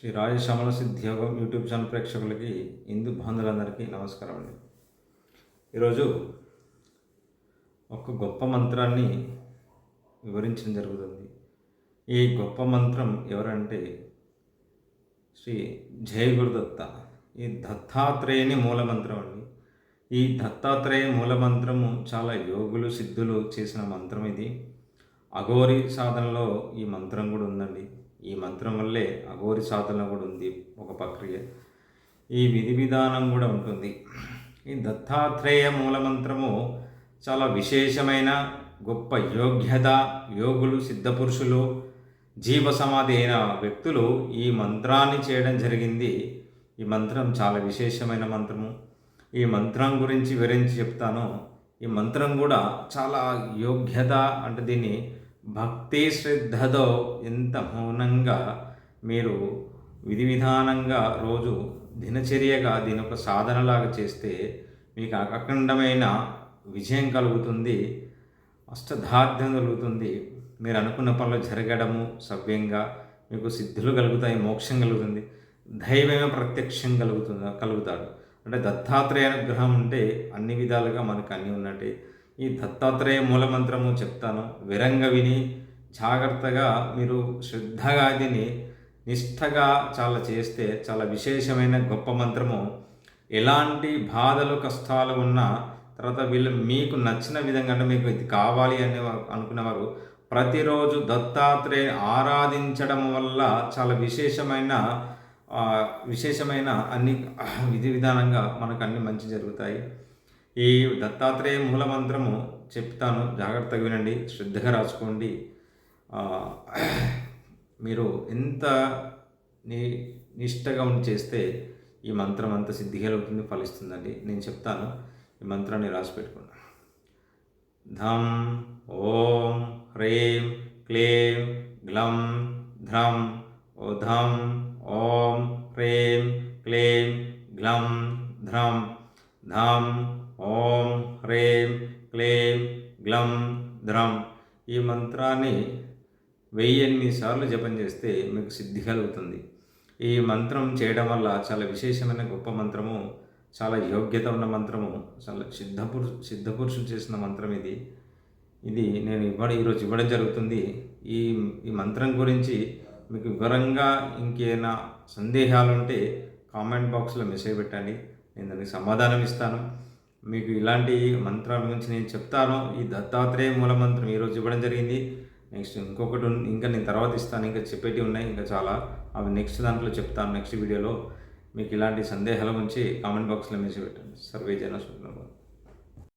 Shri Rajashyamala Siddhiyogam YouTube channel ప్రేక్షకులకి హిందూ బంధువులందరికీ నమస్కారం అండి ఈరోజు ఒక గొప్ప మంత్రాన్ని వివరించడం జరుగుతుంది. ఈ గొప్ప మంత్రం ఎవరంటే శ్రీ జయ గురుదత్త ఈ దత్తాత్రేయని మూల మంత్రం అండి. ఈ దత్తాత్రేయ మూల మంత్రము చాలా యోగులు సిద్ధులు చేసిన మంత్రం ఇది. అఘోరి సాధనలో ఈ మంత్రం కూడా ఉందండి. ఈ మంత్రం వల్లే అఘోరి సాధన కూడా ఉంది ఒక ప్రక్రియ. ఈ విధి విధానం కూడా ఉంటుంది. ఈ దత్తాత్రేయ మూలమంత్రము చాలా విశేషమైన గొప్ప యోగ్యత. యోగులు సిద్ధపురుషులు జీవ సమాధి అయిన వ్యక్తులు ఈ మంత్రాన్ని చేయడం జరిగింది. ఈ మంత్రం చాలా విశేషమైన మంత్రము. ఈ మంత్రం గురించి వివరించి చెప్తాను. ఈ మంత్రం కూడా చాలా యోగ్యత అంటే దీన్ని భక్తి శ్రద్ధతో ఎంత మౌనంగా మీరు విధి విధానంగా రోజు దినచర్యగా దీని ఒక సాధనలాగా చేస్తే మీకు అఖండమైన విజయం కలుగుతుంది అష్టధార్థం కలుగుతుంది. మీరు అనుకున్న పనులు జరగడము సవ్యంగా మీకు సిద్ధులు కలుగుతాయి మోక్షం కలుగుతుంది దైవమే ప్రత్యక్షం కలుగుతుంది కలుగుతాడు. అంటే దత్తాత్రేయ అనుగ్రహం ఉంటే అన్ని విధాలుగా మనకు అన్నీ ఉన్నట్టే. ఈ దత్తాత్రేయ మూలమంత్రము చెప్తాను. విరంగ విని జాగ్రత్తగా మీరు శ్రద్ధగా దీన్ని నిష్ఠగా చాలా చేస్తే చాలా విశేషమైన గొప్ప మంత్రము. ఎలాంటి బాధలు కష్టాలు ఉన్నా తర్వాత వీళ్ళు మీకు నచ్చిన విధంగా అంటే మీకు ఇది కావాలి అనే అనుకునేవారు ప్రతిరోజు దత్తాత్రేయ ఆరాధించడం వల్ల చాలా విశేషమైన విశేషమైన అన్ని విధి విధానంగా మనకు అన్ని మంచి జరుగుతాయి. ఈ దత్తాత్రేయ మూల మంత్రము చెప్తాను. జాగ్రత్తగా వినండి. శ్రద్ధగా రాసుకోండి. మీరు ఎంత ని నిష్టగా ఉండి చేస్తే ఈ మంత్రం అంత సిద్ధిగలుగుతుంది ఫలిస్తుందండి. నేను చెప్తాను. ఈ మంత్రాన్ని రాసి పెట్టుకున్నాను ధం ఓం హ్రీం క్లీం గ్లం ధ్రం ఓ ధం ఓం హ్రీం క్లీం గ్లం ధ్రం. ధం ఓం హ్రీం క్లీం గ్లం ధ్రం ఈ మంత్రాన్ని వెయ్యి ఎనిమిది సార్లు జపం చేస్తే మీకు సిద్ధి కలుగుతుంది. ఈ మంత్రం చేయడం వల్ల చాలా విశేషమైన గొప్ప మంత్రము చాలా యోగ్యత ఉన్న మంత్రము చాలా సిద్ధపురు సిద్ధపురుషులు చేసిన మంత్రం ఇది. ఇది నేను ఇవ్వడం ఈరోజు ఇవ్వడం జరుగుతుంది. ఈ ఈ మంత్రం గురించి మీకు వివరంగా ఇంకేమైనా సందేహాలు ఉంటే కామెంట్ బాక్స్లో మెసేజ్ పెట్టండి. నేను దానికి సమాధానం ఇస్తాను. మీకు ఇలాంటి మంత్రాల గురించి నేను చెప్తాను. ఈ దత్తాత్రేయ మూల మంత్రం ఈరోజు ఇవ్వడం జరిగింది. నెక్స్ట్ ఇంకొకటి ఇంకా నేను తర్వాత ఇస్తాను. ఇంకా చెప్పేటివి ఉన్నాయి. ఇంకా చాలా. అవి నెక్స్ట్ దాంట్లో చెప్తాను. నెక్స్ట్ వీడియోలో. మీకు ఇలాంటి సందేహాల గురించి కామెంట్ బాక్స్లో మెసేజ్ పెట్టండి. సర్వే జన